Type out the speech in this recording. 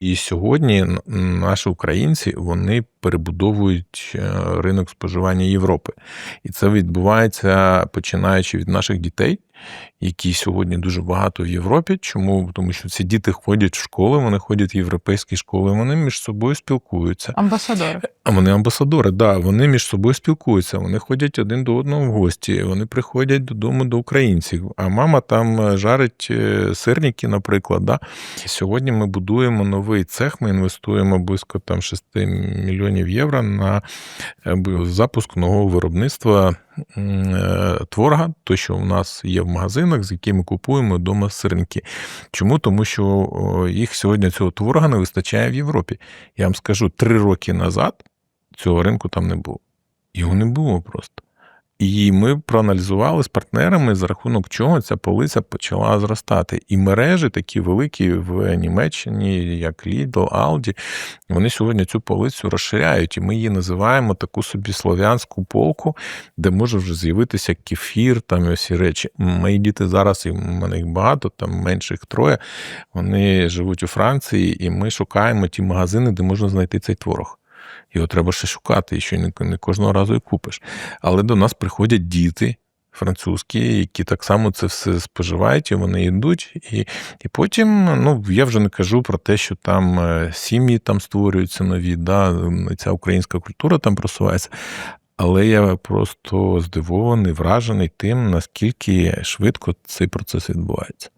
І сьогодні наші українці вони перебудовують е, ринок споживання Європи. І це відбувається починаючи від наших дітей, які сьогодні дуже багато в Європі. Чому? Тому що ці діти ходять в школи, вони ходять в європейські школи, вони між собою спілкуються. Амбасадори. А вони амбасадори, да, вони між собою спілкуються, вони ходять один до одного в гості, вони приходять додому до українців. А мама там е, жарить е, сирники, наприклад. Да. Сьогодні ми будуємо новий цех, ми інвестуємо близько там 6 мільйонів євро на е, запуск нового виробництва творога, то, що в нас є в магазинах, з якими купуємо вдома сирники. Чому? Тому що їх сьогодні цього творога не вистачає в Європі. Я вам скажу, три роки назад цього ринку там не було. Його не було просто. І ми проаналізували з партнерами, за рахунок чого ця полиця почала зростати. І мережі такі великі в Німеччині, як Lidl, Aldi, вони сьогодні цю полицю розширяють, і ми її називаємо таку собі слов'янську полку, де може вже з'явитися кефір, там і всі речі. Мої діти зараз, і в мене їх багато, там менше їх троє. Вони живуть у Франції, і ми шукаємо ті магазини, де можна знайти цей творог. Його треба ще шукати, і що не кожного разу і купиш. Але до нас приходять діти французькі, які так само це все споживають, і вони йдуть. І і потім, ну я вже не кажу про те, що там е, сім'ї там створюються нові, да, ця українська культура там просувається. Але я просто здивований, вражений тим, наскільки швидко цей процес відбувається.